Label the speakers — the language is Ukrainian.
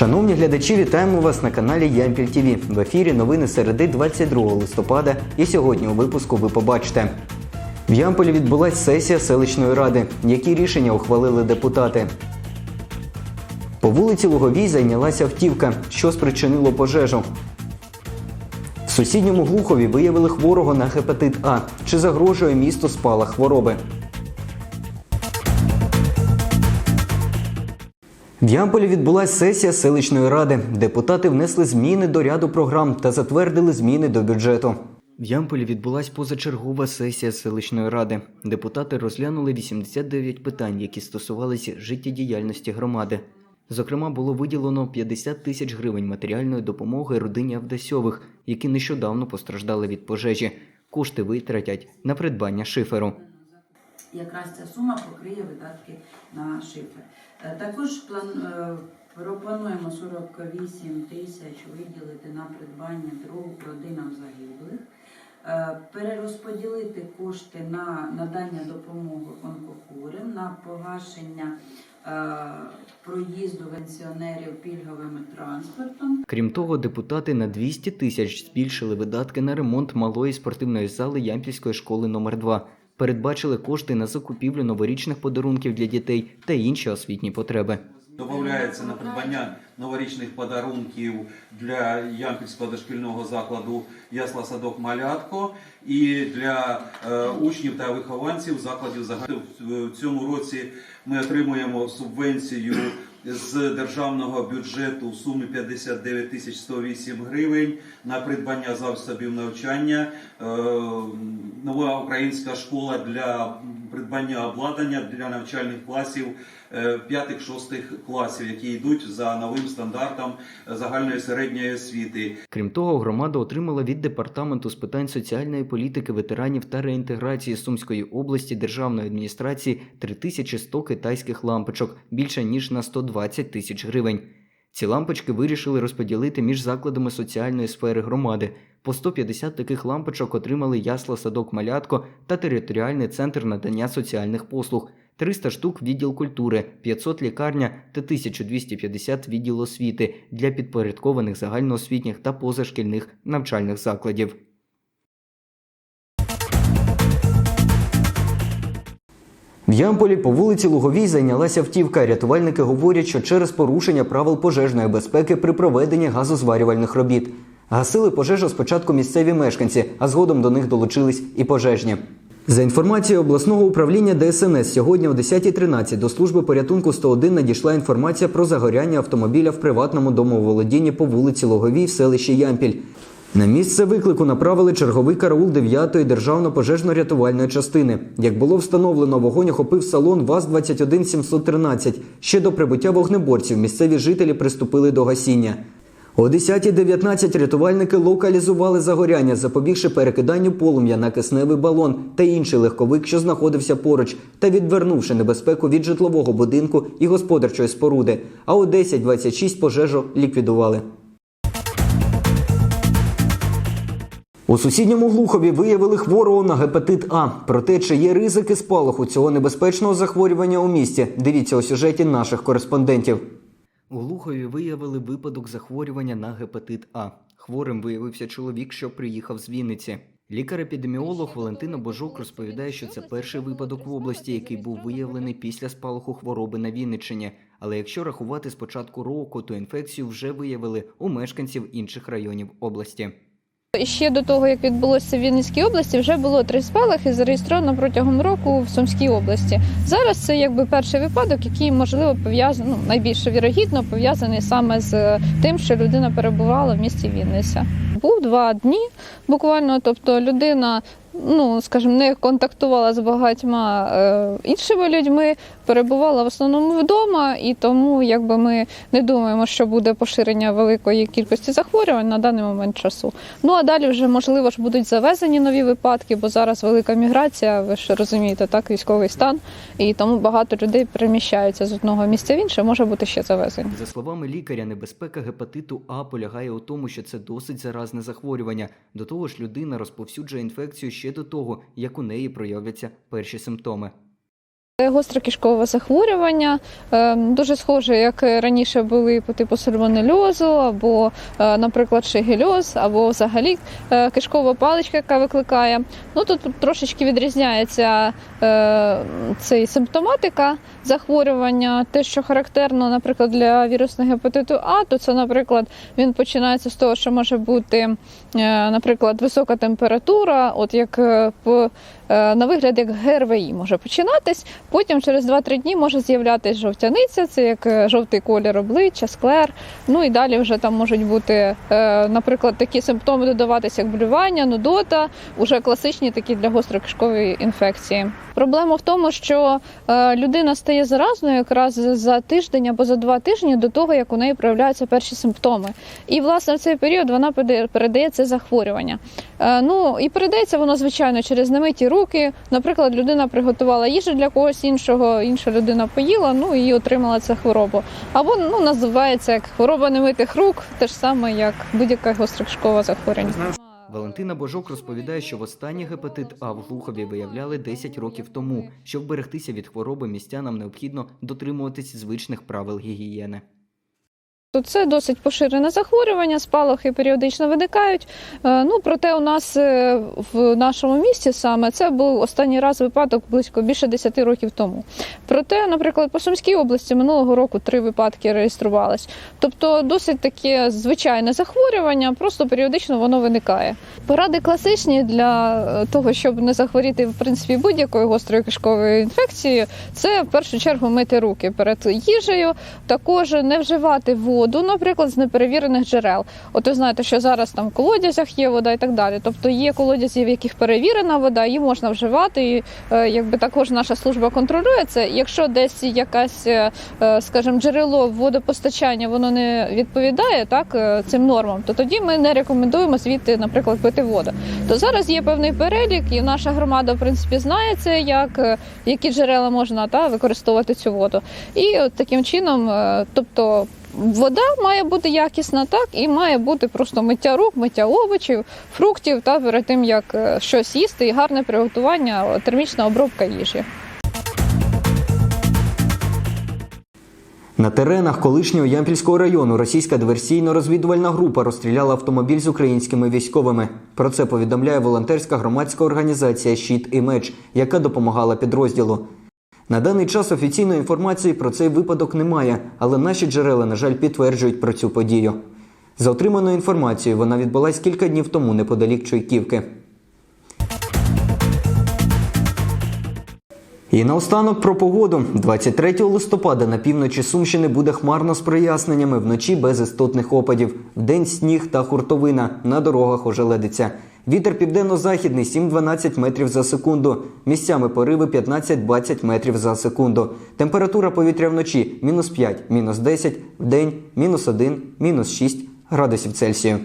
Speaker 1: Шановні глядачі, вітаємо вас на каналі Ямпіль ТВ. В ефірі новини середи 22 листопада. І сьогодні у випуску ви побачите. В Ямполі відбулася сесія селищної ради. Які рішення ухвалили депутати? По вулиці Луговій зайнялася автівка, що спричинило пожежу. В сусідньому Глухові виявили хворого на гепатит А. Чи загрожує місту спалах хвороби? В Ямполі відбулася сесія селищної ради. Депутати внесли зміни до ряду програм та затвердили зміни до бюджету. В Ямполі відбулася позачергова сесія селищної ради. Депутати розглянули 89 питань, які стосувалися життєдіяльності громади. Зокрема, було виділено 50 тисяч гривень матеріальної допомоги родині Авдасьових, які нещодавно постраждали від пожежі. Кошти витратять на придбання шиферу.
Speaker 2: Якраз ця сума покриє видатки на шифр. Е, Також план, е, пропонуємо 48 тисяч виділити на придбання дров родинам загиблих, Е, перерозподілити кошти на надання допомоги онкохворим, на погашення проїзду пенсіонерів пільговим транспортом.
Speaker 1: Крім того, депутати на 200 тисяч збільшили видатки на ремонт малої спортивної зали Ямпільської школи номер 2 Передбачили кошти на закупівлю новорічних подарунків для дітей та інші освітні потреби.
Speaker 3: Додається на придбання новорічних подарунків для Ямпільського дошкільного закладу Ясла Садок Малятко і для е, учнів та вихованців закладів загальної. В цьому році ми отримуємо субвенцію з державного бюджету в сумі 59 тисяч 108 гривень на придбання засобів навчання. Е, нова українська школа для придбання обладнання для навчальних класів е, п'ятих-шостих класів, які йдуть за новим стандартом загальної середньої освіти.
Speaker 1: Крім того, громада отримала від департаменту з питань соціальної політики, ветеранів та реінтеграції Сумської області державної адміністрації 3100 китайських лампочок більше ніж на 120 тисяч гривень. Ці лампочки вирішили розподілити між закладами соціальної сфери громади. По 150 таких лампочок отримали ясла садок Малятко та територіальний центр надання соціальних послуг, 300 штук відділ культури, 500 лікарня та 1250 відділ освіти для підпорядкованих загальноосвітніх та позашкільних навчальних закладів. Ямполі по вулиці Луговій зайнялася автівка. Рятувальники говорять, що через порушення правил пожежної безпеки при проведенні газозварювальних робіт. Гасили пожежу спочатку місцеві мешканці, а згодом до них долучились і пожежні. За інформацією обласного управління ДСНС, сьогодні о 10.13 до служби порятунку 101 надійшла інформація про загоряння автомобіля в приватному домоволодінні по вулиці Логовій в селищі Ямпіль. На місце виклику направили черговий караул 9-ї державно-пожежно-рятувальної частини. Як було встановлено, вогонь охопив салон ВАЗ-21713. Ще до прибуття вогнеборців місцеві жителі приступили до гасіння. О 10.19 рятувальники локалізували загоряння, запобігши перекиданню полум'я на кисневий балон та інший легковик, що знаходився поруч, та відвернувши небезпеку від житлового будинку і господарчої споруди. А о 10.26 пожежу ліквідували. У сусідньому Глухові виявили хворого на гепатит А. Проте, чи є ризики спалаху цього небезпечного захворювання у місті, дивіться у сюжеті наших кореспондентів. У Глухові виявили випадок захворювання на гепатит А. Хворим виявився чоловік, що приїхав з Вінниці. Лікар-епідеміолог Валентина Божук розповідає, що це перший випадок в області, який був виявлений після спалаху хвороби на Вінниччині. Але якщо рахувати з початку року, то інфекцію вже виявили у мешканців інших районів області.
Speaker 4: Ще до того, як відбулося в Вінницькій області, вже було три спалахи зареєстровано протягом року в Сумській області. Зараз це якби перший випадок, який можливо пов'язаний, ну, найбільше вірогідно пов'язаний саме з тим, що людина перебувала в місті Вінниця. Був два дні буквально, тобто людина. Ну, скажімо, не контактувала з багатьма е, іншими людьми, перебувала в основному вдома, і тому якби ми не думаємо, що буде поширення великої кількості захворювань на даний момент часу. Ну а далі вже можливо ж будуть завезені нові випадки, бо зараз велика міграція, ви ж розумієте, так військовий стан, і тому багато людей переміщаються з одного місця в інше, може бути ще завезені.
Speaker 1: За словами лікаря, небезпека гепатиту А полягає у тому, що це досить заразне захворювання. До того ж, людина розповсюджує інфекцію ще до того, як у неї проявляться перші симптоми.
Speaker 4: Гостре кишкове захворювання е, дуже схоже, як раніше були по типу сальмонельозу, або, е, наприклад, шигельоз, або взагалі е, кишкова паличка, яка викликає. Ну тут трошечки відрізняється е, цей симптоматика захворювання. Те, що характерно, наприклад, для вірусного гепатиту А, то це, наприклад, він починається з того, що може бути, е, наприклад, висока температура, от як е, е, на вигляд як ГРВІ може починатись. Потім через 2-3 дні може з'являтися жовтяниця, це як е, жовтий колір обличчя, склер. Ну і далі вже там можуть бути, е, наприклад, такі симптоми додаватися, як блювання, нудота, уже класичні такі для гострокишкової інфекції. Проблема в тому, що е, людина стає заразною якраз за тиждень або за два тижні до того, як у неї проявляються перші симптоми. І власне в цей період вона передає це захворювання. Е, Ну і передається воно звичайно через немиті руки. Наприклад, людина приготувала їжу для когось іншого, інша людина поїла, ну і отримала цю хворобу. Або ну називається як хвороба немитих рук, те ж саме як будь-яке гострокишкове захворювання.
Speaker 1: Валентина Божок розповідає, що востаннє гепатит А в Глухові виявляли 10 років тому. Щоб вберегтися від хвороби, містянам необхідно дотримуватись звичних правил гігієни.
Speaker 4: То це досить поширене захворювання, спалахи періодично виникають. Е, Ну проте у нас е, в нашому місті саме це був останній раз випадок близько більше 10 років тому. Проте, наприклад, по Сумській області минулого року три випадки реєструвались. Тобто досить таке звичайне захворювання, просто періодично воно виникає. Поради класичні для е, того, щоб не захворіти в принципі будь-якою гострою кишковою інфекцією, це в першу чергу мити руки перед їжею, також не вживати воду, наприклад, з неперевірених джерел. От ви знаєте, що зараз там в колодязях є вода і так далі. Тобто є колодязі, в яких перевірена вода, її можна вживати. І е, якби також наша служба контролює це. Якщо десь якась, е, е, скажімо, джерело водопостачання воно не відповідає так цим нормам, то тоді ми не рекомендуємо звідти, наприклад, пити воду. То зараз є певний перелік, і наша громада в принципі знає це, як які джерела можна та використовувати цю воду. І от таким чином, тобто. Вода має бути якісна, так і має бути просто миття рук, миття овочів, фруктів та перед тим як е, щось їсти, і гарне приготування, термічна обробка їжі.
Speaker 1: На теренах колишнього Ямпільського району російська диверсійно-розвідувальна група розстріляла автомобіль з українськими військовими. Про це повідомляє волонтерська громадська організація Щит і меч, яка допомагала підрозділу. На даний час офіційної інформації про цей випадок немає, але наші джерела, на жаль, підтверджують про цю подію. За отриманою інформацією, вона відбулась кілька днів тому неподалік Чуйківки. І наостанок про погоду. 23 листопада на півночі Сумщини буде хмарно з проясненнями, вночі без істотних опадів. Вдень сніг та хуртовина, на дорогах ожеледиться. Вітер південно-західний 7-12 метрів за секунду. Місцями пориви 15-20 метрів за секунду. Температура повітря вночі мінус 5, мінус 10, в день мінус 1, мінус 6 градусів Цельсію.